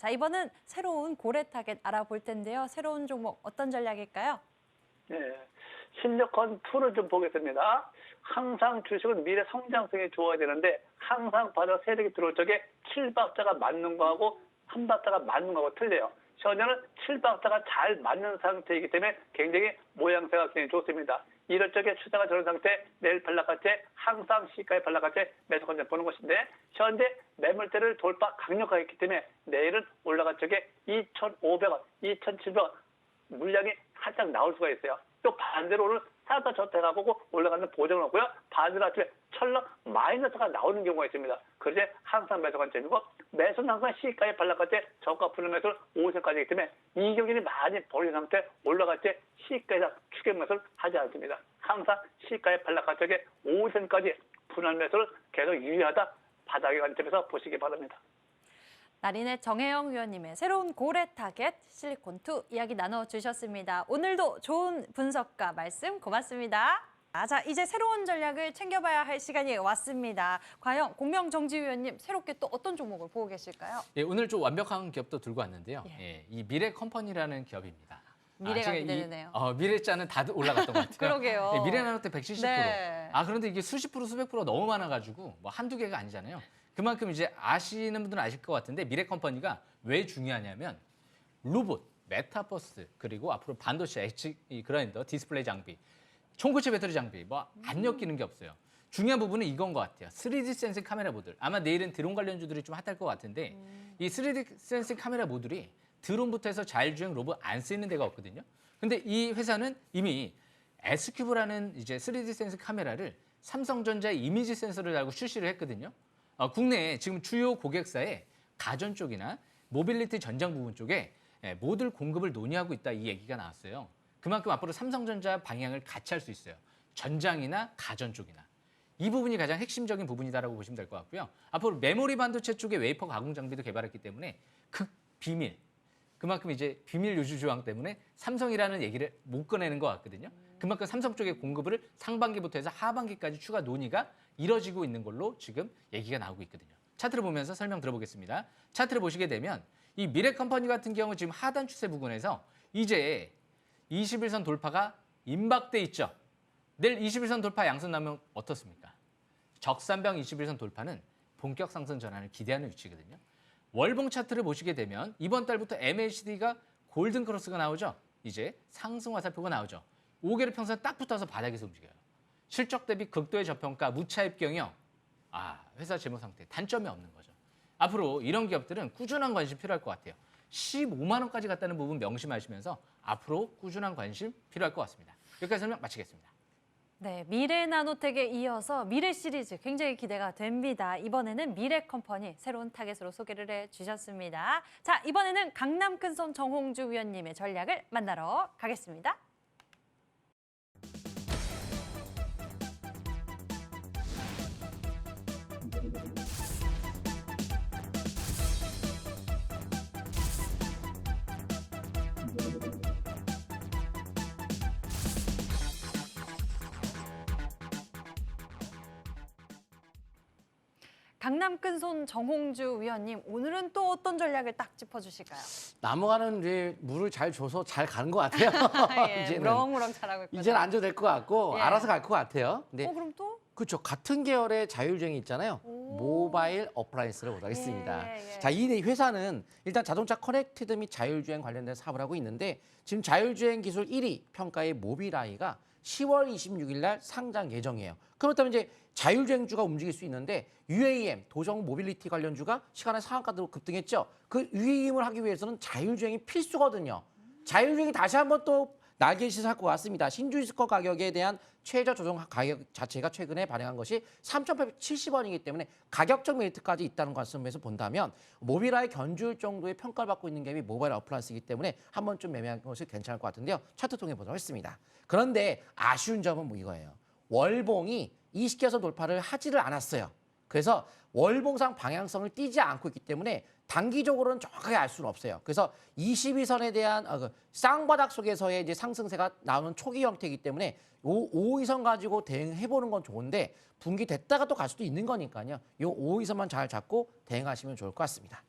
자, 이번은 새로운 고래 타겟 알아볼 텐데요. 새로운 종목 어떤 전략일까요? 네. 실력헌 2를 좀 보겠습니다. 항상 주식은 미래 성장성이 좋아야 되는데 항상 바다 세력이 들어올 적에 7박자가 맞는 거하고 한 박자가 맞는 거하고 틀려요. 현재는 7박자가 잘 맞는 상태이기 때문에 굉장히 모양새가 굉장히 좋습니다. 이럴 적에 추세가 저런 상태 내일 발락같이 항상 시가에 발락같이 매수 건전 보는 것인데 현재 매물대를 돌파 강력하게 했기 때문에 내일은 올라갈 적에 2,500원, 2,700원 물량이 살짝 나올 수가 있어요. 또 반대로 오늘 사다 저태 가 보고 올라가는 보정을 하고요. 반대로 아침에 철렁 마이너스가 나오는 경우가 있습니다. 그래서 항상 매수 관점이고 매수는 항상 시가에 발락할 때 저가 푸는 매수를 5세까지이기 때문에 이경진이 많이 벌린 상태 올라갈 때 시가에서 추격 매수를 하지 않습니다. 항상 시가에 발락할 적에 5센까지 분할 매수를 계속 유의하다 바닥의 관점에서 보시기 바랍니다. 나린의 정혜영 위원님의 새로운 고래 타겟 실리콘2 이야기 나눠주셨습니다. 오늘도 좋은 분석과 말씀 고맙습니다. 아, 자, 이제 새로운 전략을 챙겨봐야 할 시간이 왔습니다. 과연 공명 정지 위원님 새롭게 또 어떤 종목을 보고 계실까요? 예, 오늘 좀 완벽한 기업도 들고 왔는데요. 예. 예, 이 미래 컴퍼니라는 기업입니다. 미래가 제가 이- 기대되네요. 어, 미래자는 다 올라갔던 것 같아요. 그러게요. 예, 미래나노 때 170%. 네. 아 그런데 이게 수십 프로, 수백 프로 너무 많아가지고 뭐 한두 개가 아니잖아요. 그만큼 이제 아시는 분들은 아실 것 같은데 미래 컴퍼니가 왜 중요하냐면 로봇, 메타버스 그리고 앞으로 반도체, 이 그라인더, 디스플레이 장비, 총고체 배터리 장비 뭐 안 엮이는 게 없어요. 중요한 부분은 이건 것 같아요. 3D 센싱 카메라 모듈. 아마 내일은 드론 관련주들이 좀 핫할 것 같은데 이 3D 센싱 카메라 모듈이 드론부터 해서 자율주행 로봇 안 쓰이는 데가 없거든요. 근데 이 회사는 이미 S큐브라는 이제 3D 센싱 카메라를 삼성전자의 이미지 센서를 달고 출시를 했거든요. 어, 국내에 지금 주요 고객사의 가전 쪽이나 모빌리티 전장 부분 쪽에 예, 모듈 공급을 논의하고 있다 이 얘기가 나왔어요. 그만큼 앞으로 삼성전자 방향을 같이 할 수 있어요. 전장이나 가전 쪽이나. 이 부분이 가장 핵심적인 부분이다라고 보시면 될 것 같고요. 앞으로 메모리 반도체 쪽에 웨이퍼 가공 장비도 개발했기 때문에 극 비밀. 그만큼 이제 비밀 유지 조항 때문에 삼성이라는 얘기를 못 꺼내는 것 같거든요. 그만큼 삼성 쪽의 공급을 상반기부터 해서 하반기까지 추가 논의가 이뤄지고 있는 걸로 지금 얘기가 나오고 있거든요. 차트를 보면서 설명 들어보겠습니다. 차트를 보시게 되면 이 미래 컴퍼니 같은 경우 지금 하단 추세 부근에서 이제 21선 돌파가 임박돼 있죠. 내일 21선 돌파 양선 나면 어떻습니까? 적산병 21선 돌파는 본격 상승 전환을 기대하는 위치거든요. 월봉 차트를 보시게 되면 이번 달부터 MACD가 골든 크로스가 나오죠. 이제 상승 화살표가 나오죠. 5개월 평선 딱 붙어서 바닥에서 움직여요. 실적 대비 극도의 저평가, 무차입 경영. 아, 회사 재무 상태 단점이 없는 거죠. 앞으로 이런 기업들은 꾸준한 관심 필요할 것 같아요. 15만 원까지 갔다는 부분 명심하시면서 앞으로 꾸준한 관심 필요할 것 같습니다. 여기까지 설명 마치겠습니다. 네, 미래 나노텍에 이어서 미래 시리즈 굉장히 기대가 됩니다. 이번에는 미래 컴퍼니 새로운 타겟으로 소개를 해 주셨습니다. 자, 이번에는 강남 큰손 정홍주 위원님의 전략을 만나러 가겠습니다. 강남 큰손 정홍주 위원님, 오늘은 또 어떤 전략을 딱 짚어주실까요? 나무가는 이제 물을 잘 줘서 잘 가는 것 같아요. 예, 이제는 무럭무럭 잘하고 있거든요. 이제는 안 줘도 될 것 같고 예. 알아서 갈 것 같아요. 근데 어, 그럼 또? 그렇죠. 같은 계열의 자율주행이 있잖아요. 오. 모바일 어플라이언스를 보도록 하겠습니다. 예, 예. 자, 이 회사는 일단 자동차 커넥티드 및 자율주행 관련된 사업을 하고 있는데 지금 자율주행 기술 1위 평가의 모비라이가 10월 26일 날 상장 예정이에요. 그렇다면 이제 자율주행주가 움직일 수 있는데 UAM 도정 모빌리티 관련주가 시간의 상한가로 급등했죠. 그 UAM을 하기 위해서는 자율주행이 필수거든요. 자율주행이 다시 한번 또 날개 시사할 것 같습니다. 신주 스커 가격에 대한 최저 조정 가격 자체가 최근에 발행한 것이 3,870원이기 때문에 가격적 메리트까지 있다는 관점에서 본다면 모비라의 견줄 정도의 평가를 받고 있는 게 모바일 어플라이언스이기 때문에 한 번쯤 매매한 것이 괜찮을 것 같은데요. 차트 통해 보도록 하겠습니다. 그런데 아쉬운 점은 뭐 이거예요. 월봉이 20개선 돌파를 하지를 않았어요. 그래서 월봉상 방향성을 띄지 않고 있기 때문에 단기적으로는 정확하게 알 수는 없어요. 그래서 22선에 대한 어, 그 쌍바닥 속에서의 이제 상승세가 나오는 초기 형태이기 때문에 요 5위선 가지고 대응해 보는 건 좋은데 분기 됐다가 또 갈 수도 있는 거니까요. 요 5위선만 잘 잡고 대응하시면 좋을 것 같습니다.